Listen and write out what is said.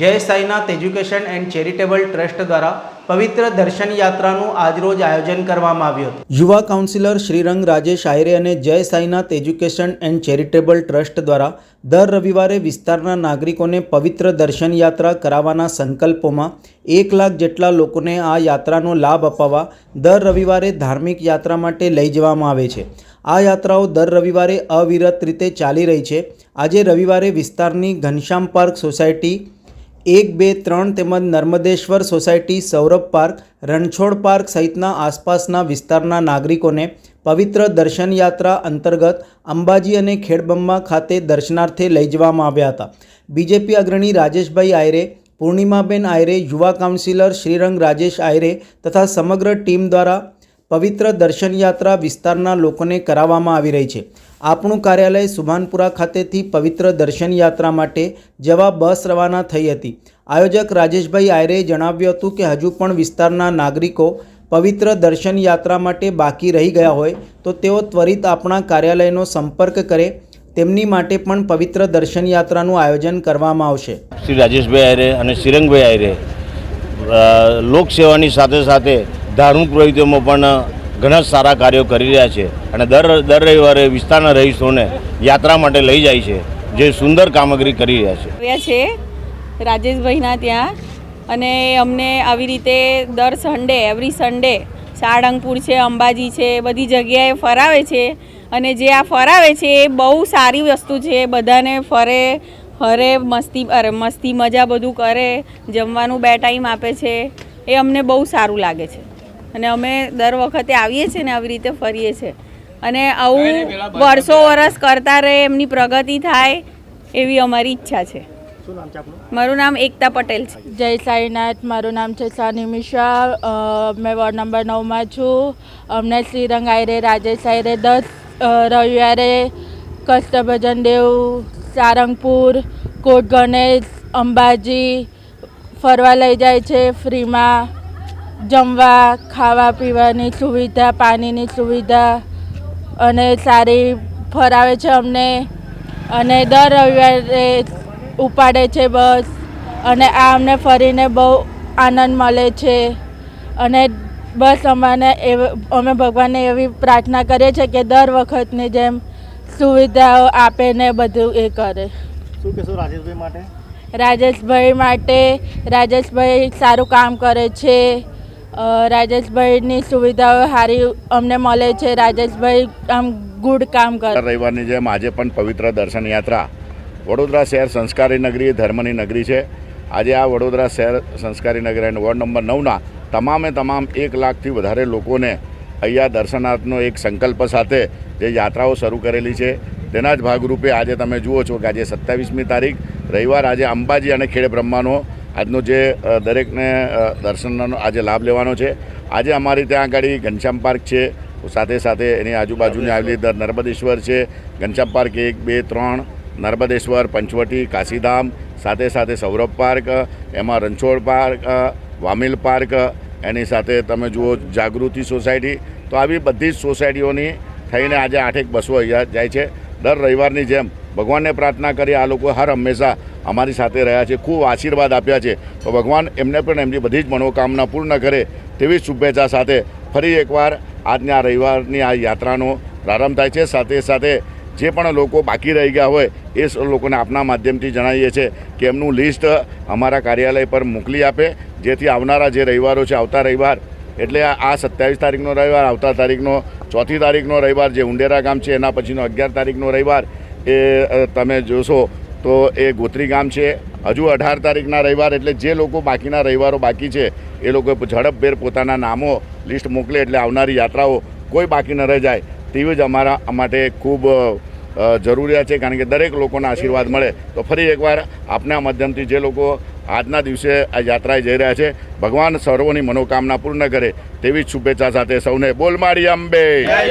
Jai Sainath education and charitable trust દ્વારા પવિત્ર દર્શન યાત્રાનું આજરોજ આયોજન કરવામાં આવ્યું હતું. યુવા કાઉન્સિલર શ્રીરંગ રાજેશ આયરે અને Jai Sainath education and charitable trust દ્વારા દર રવિવારે વિસ્તારના નાગરિકોને પવિત્ર દર્શન યાત્રા કરાવવાના સંકલ્પોમાં એક લાખ જેટલા લોકોને આ યાત્રાનો લાભ અપાવવા દર રવિવારે ધાર્મિક યાત્રા માટે લઈ જવામાં આવે છે. આ યાત્રાઓ દર રવિવારે અવિરત રીતે ચાલી રહી છે. આજે રવિવારે વિસ્તારની ઘનશ્યામ પાર્ક સોસાયટી એક, બે, ત્રણ તેમજ Narmadeshwar society, Saurabh park, Ranchhod park સહિતના આસપાસના વિસ્તારના નાગરિકોને પવિત્ર દર્શન યાત્રા અંતર્ગત અંબાજી અને ખેડબંબા ખાતે દર્શનાર્થે લઈ જવામાં આવ્યા હતા. બીજેપી અગ્રણી રાજેશભાઈ આયરે, પૂર્ણિમાબેન આયરે, યુવા કાઉન્સિલર શ્રીરંગ રાજેશ આયરે તથા સમગ્ર ટીમ દ્વારા પવિત્ર દર્શન યાત્રા વિસ્તારના લોકોને કરાવવામાં આવી રહી છે. આપણું કાર્યાલય સુભાનપુરા ખાતેથી પવિત્ર દર્શન યાત્રા માટે જવા બસ રવાના થઈ હતી. આયોજક રાજેશભાઈ આયરેએ જણાવ્યું હતું કે હજુ પણ વિસ્તારના નાગરિકો પવિત્ર દર્શન યાત્રા માટે બાકી રહી ગયા હોય તો તેઓ ત્વરિત આપણા કાર્યાલયનો સંપર્ક કરે. તેમની માટે પણ પવિત્ર દર્શન યાત્રાનું આયોજન કરવામાં આવશે. શ્રી રાજેશભાઈ આયરે અને શ્રીરંગભાઈ આયરે લોકસેવાની સાથે સાથે ધાર્મિક પ્રવૃત્તિઓમાં પણ ઘણા સારા કાર્યો કરી રહ્યા છે અને દર દર રવિવારે વિસ્તારના રહીશોને યાત્રા માટે લઈ જાય છે, જે સુંદર કામગીરી કરી રહ્યા છે. આવ્યા છે રાજેશભાઈના ત્યાં અને અમને આવી રીતે દર સન્ડે એવરી સન્ડે સાળંગપુર છે, અંબાજી છે, બધી જગ્યાએ ફરાવે છે અને જે આ ફરાવે છે એ બહુ સારી વસ્તુ છે, બધાને ફરે ફરે મસ્તી, અરે મસ્તી મજા બધું કરે, જમવાનું બે ટાઈમ આપે છે, એ અમને બહુ સારું લાગે છે. અને અમે દર વખતે આવીએ છીએ ને આવી રીતે ફરીએ છીએ. અને આવું વર્ષો વર્ષ કરતા રહે એમની પ્રગતિ થાય એવી અમારી ઈચ્છા છે. મારું નામ એકતા પટેલ છે. જય સાઈનાથ મારું નામ છે સાની મિશ્રા. મેં વોર્ડ નંબર નવમાં છું. અમને શ્રીરંગ આયરે રાજેશ આયરે દસ રવિવારે કષ્ટભજન દેવ સારંગપુર કોટ ગણેશ અંબાજી ફરવા લઈ જાય છે ફ્રીમાં. જમવા ખાવા પીવાની સુવિધા પાણીની સુવિધા અને સારી ફરાવે છે અમને. અને દર રવિવારે ઉપાડે છે બસ. અને આ અમને ફરીને બહુ આનંદ મળે છે. અને બસ અમાને એવ અમે ભગવાનને એવી પ્રાર્થના કરીએ છીએ કે દર વખતની જેમ સુવિધાઓ આપે ને બધું એ કરે. શું કહેશો રાજેશભાઈ માટે? રાજેશભાઈ માટે રાજેશભાઈ સારું કામ કરે છે. રાજેશભાઈની સુવિધાઓ સારી અમને મળે છે. રાજેશભાઈ આમ ગુડ કામ કરે. રવિવારની જેમ આજે પણ પવિત્ર દર્શન યાત્રા. વડોદરા શહેર સંસ્કારી નગરી ધર્મની નગરી છે. આજે આ વડોદરા શહેર સંસ્કારી નગરી અને વોર્ડ નંબર નવના તમામે તમામ એક લાખથી વધારે લોકોને અહીંયા દર્શનાર્થનો એક સંકલ્પ સાથે જે યાત્રાઓ શરૂ કરેલી છે. તેના જ ભાગરૂપે આજે તમે જુઓ છો કે આજે સત્તાવીસમી તારીખ, રવિવાર આજે અંબાજી અને ખેડ બ્રહ્માનો આજનો જે દરેકને દર્શનનો આજે લાભ લેવાનો છે. આજે અમારી ત્યાં આગળ ઘનશ્યામ પાર્ક છે. સાથે સાથે એની આજુબાજુની આવેલી નર્મદેશ્વર છે. ઘનશ્યામ પાર્ક એક બે ત્રણ નર્મદેશ્વર પંચવટી કાશીધામ સાથે સાથે સૌરભ પાર્ક એમાં રણછોડ પાર્ક વામિલ પાર્ક એની સાથે તમે જુઓ જાગૃતિ સોસાયટી. તો આવી બધી જ સોસાયટીઓની થઈને આજે આઠેક બસો અહીંયા જાય છે. દર રવિવારની જેમ ભગવાનને પ્રાર્થના કરી આ લોકો હર હંમેશા અમારી સાથે રહ્યા છે, ખૂબ આશીર્વાદ આપ્યા છે. તો ભગવાન એમને પણ એમની બધી જ મનોકામના પૂર્ણ કરે તેવી શુભેચ્છા સાથે ફરી એકવાર આજના રવિવારની આ યાત્રાનો પ્રારંભ થાય છે. સાથે સાથે જે પણ લોકો બાકી રહી ગયા હોય એ લોકોને આપના માધ્યમથી જણાવીએ છીએ કે એમનું લિસ્ટ અમારા કાર્યાલય પર મોકલી આપે, જેથી આવનારા જે રવિવારો છે, આવતા રવિવાર, એટલે આ આ સત્યાવીસ તારીખનો રવિવાર, આવતા તારીખનો ચોથી તારીખનો રવિવાર, જે ઉંડેરા ગામ છે, એના પછીનો અગિયાર તારીખનો રવિવાર એ તમે જોશો તો એ ગોત્રી ગામ છે. હજુ અઢાર તારીખના રવિવાર એટલે જે લોકો બાકીના રવિવારો બાકી છે, એ લોકો ઝડપભેર પોતાના નામો લિસ્ટ મોકલે એટલે આવનારી યાત્રાઓ કોઈ બાકી ન રહી જાય. તેવી જ અમારા માટે ખૂબ જરૂરિયાત છે. કારણ કે દરેક લોકોના આશીર્વાદ મળે. તો ફરી એકવાર આપના માધ્યમથી જે લોકો આજના દિવસે આ યાત્રાએ જઈ રહ્યા છે, ભગવાન સર્વોની મનોકામના પૂર્ણ કરે તેવી જ શુભેચ્છા સાથે સૌને બોલમાળી અંબે.